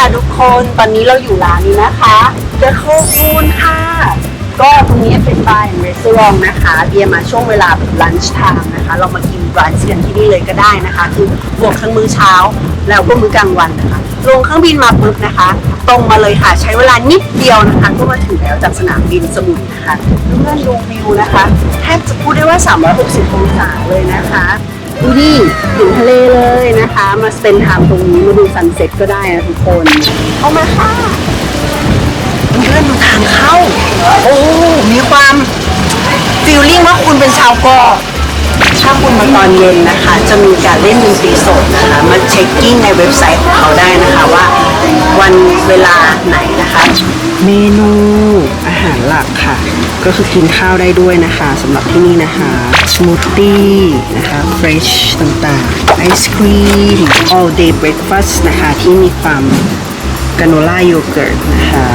ค่ะทุกคนตอนนี้เราอยู่ร้านนี้นะคะเดอะโคคูนค่ะ ก็ตรงนี้เป็นบาร์แอนด์รีสอร์ทนะคะเบียร์มาช่วงเวลาแบบลันช์ไทม์นะคะ เรามากินร้านเซียนที่นี่เลยก็ได้นะคะ คือบวกทั้งมื้อเช้า แล้วก็มื้อกลางวันนะคะลงเครื่องบินมาปุ๊บนะคะ ตรงมาเลยค่ะ ใช้เวลานิดเดียวนะคะ ก็มาถึงแล้วจากสนามบินสมุยนะคะเพื่อนดูวิวนะคะแทบจะพูดได้ว่า 360 องศาเลยนะคะ ดูนี่ถึงทะเลเลยนะคะ มาสเปนไทม์ตรงนี้มาดูซันเซ็ตก็ได้นะทุกคนเข้ามาค่ะเพื่อนดูทางเข้า โอ้ มีความฟีลลิ่งว่าคุณเป็นชาวเกาะาคุณมาตอนเย็นนะคะ จะมีการเล่นดนตรีสดนะคะ มาเช็คกิ้งในเว็บไซต์ของเขาได้นะคะว่า วันเวลาไหนนะคะ เมนูอาหารหลักค่ะ ก็คือกินข้าวได้ด้วยนะคะสำหรับที่นี่นะคะสมูทตี้นะคะเฟรชต่างๆไอศครีม all day breakfast นะคะ ที่มีความกาโนล่าโยเกิร์ตนะคะ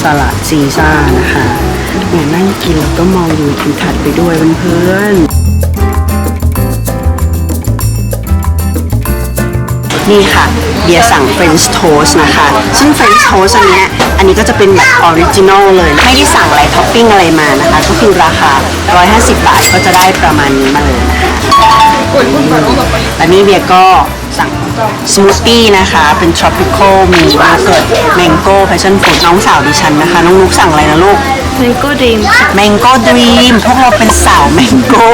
สลัดซีซ่านะคะเนี่ยนั่งกินแล้วก็มองดูทิวทัศน์ไปด้วยเพื่อนๆ นี่ค่ะเบียร์สั่งเฟรนช์โทสนะคะ ซึ่งเฟรนช์โทสอันเนี้ยอันนี้ก็จะเป็นแบบออริจินอลเลย ไม่ได้สั่งอะไรท็อปปิ้งอะไรมานะคะ ก็คือราคา 150 บาทก็จะได้ประมาณนี้มาเลยนะคะและนี่เบียร์ก็สั่งสมูทตี้นะคะ เป็น tropical มีโยเกิร์ต mango passion fruit น้องสาวดิฉันนะคะ น้องนุกสั่งอะไรนะลูกมันก็ดีมค่ะ mango dream พวกเราเป็นสาว mango